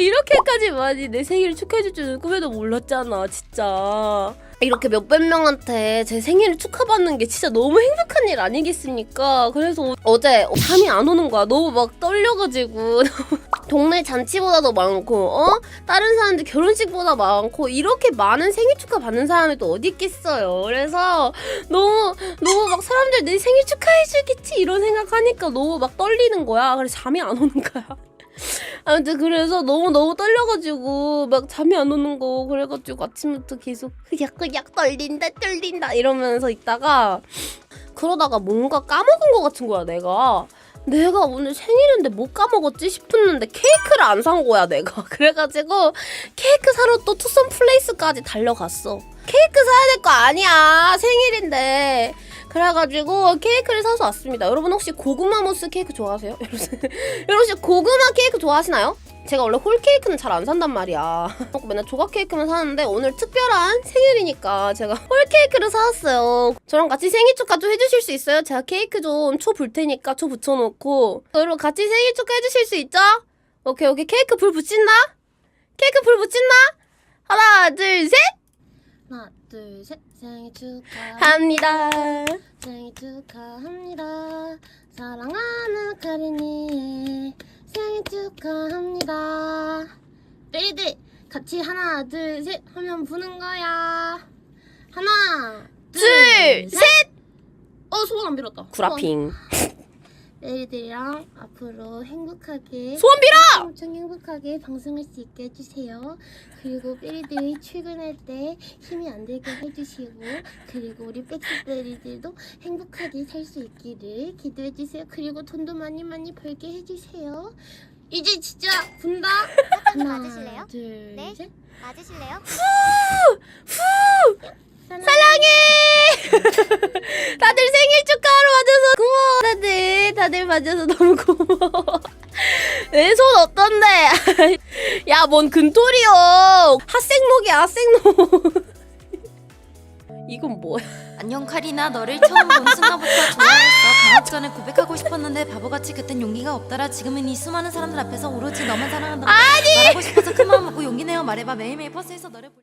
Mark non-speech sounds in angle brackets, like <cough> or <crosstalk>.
이렇게까지 많이 내 생일을 축하해줄 줄은 꿈에도 몰랐잖아 진짜. 이렇게 몇백 명한테 제 생일을 축하받는 게 진짜 너무 행복한 일 아니겠습니까? 그래서 어제 잠이 안 오는 거야. 너무 막 떨려가지고. <laughs> 동네 잔치보다도 많고 어? 다른 사람들 결혼식보다 많고 이렇게 많은 생일 축하 받는 사람이 또 어디 있겠어요? 그래서 너무 너무 막 사람들 내 생일 축하해주겠지 이런 생각하니까 너무 막 떨리는 거야. 그래서 잠이 안 오는 거야. <laughs> 아무튼 그래서 너무 너무 떨려가지고 막 잠이 안 오는 거 그래가지고 아침부터 계속 흐약흐약 떨린다 떨린다 이러면서 있다가 그러다가 뭔가 까먹은 거 같은 거야 내가. 내가 오늘 생일인데 뭐 까먹었지 싶었는데 케이크를 안 산 거야 내가. <laughs> 그래가지고 케이크 사러 또 투썸 플레이스까지 달려갔어. 케이크 사야 될 거 아니야 생일인데 그래가지고 케이크를 사서 왔습니다 여러분 혹시 고구마 무스 케이크 좋아하세요? <laughs> 여러분 혹시 고구마 케이크 좋아하시나요? 제가 원래 홀 케이크는 잘 안 산단 말이야. <laughs> 맨날 조각 케이크만 사는데 오늘 특별한 생일이니까 제가 <laughs> 홀 케이크를 사왔어요. 저랑 같이 생일 축하 좀 해주실 수 있어요? 제가 케이크 좀 초 불 테니까 초 붙여놓고 여러분 같이 생일 축하 해주실 수 있죠? 오케이 오케이 케이크 불 붙인다. 케이크 불 붙인다. 하나 둘 셋. 하나 둘 셋. 생일 축하 합니다. 생일 축하합니다. 사랑하는 카린이의 생일 축하합니다. 베리들 같이 하나 둘 셋 하면 부는 거야. 하나 둘 둘셋. 셋. 어 소원 안 빌었다. 구라핑. 베리들이랑 앞으로 행복하게 소원 빌어. 엄청 행복하게 방송할 수 있게 해주세요. 그리고 베리들이 출근할 때 힘이 안 들게 해주시고 그리고 우리 백스베리들도 행복하게 살 수 있기를 기도해주세요. 그리고 돈도 많이 많이 벌게 해주세요. 이제 진짜 군다. 하나, 맞으실래요? 둘, 네. 셋. 맞으실래요? 사랑해! 다들, 봐줘서 너무 고마워. <laughs> 내 손 어떤데? <laughs> 야, 뭔 근토리요. 핫생록이야, 핫생록. <laughs> 이건 뭐야? 안녕 카리나 너를 처음 본 순간부터 좋아했어 방학 전에 고백하고 싶었는데 바보같이 그땐 용기가 없더라 지금은 이 수많은 사람들 앞에서 오로지 너만 사랑한다 말하고 싶어서 큰 마음 먹고 용기 내어 말해봐 매일매일 버스에서 너를 볼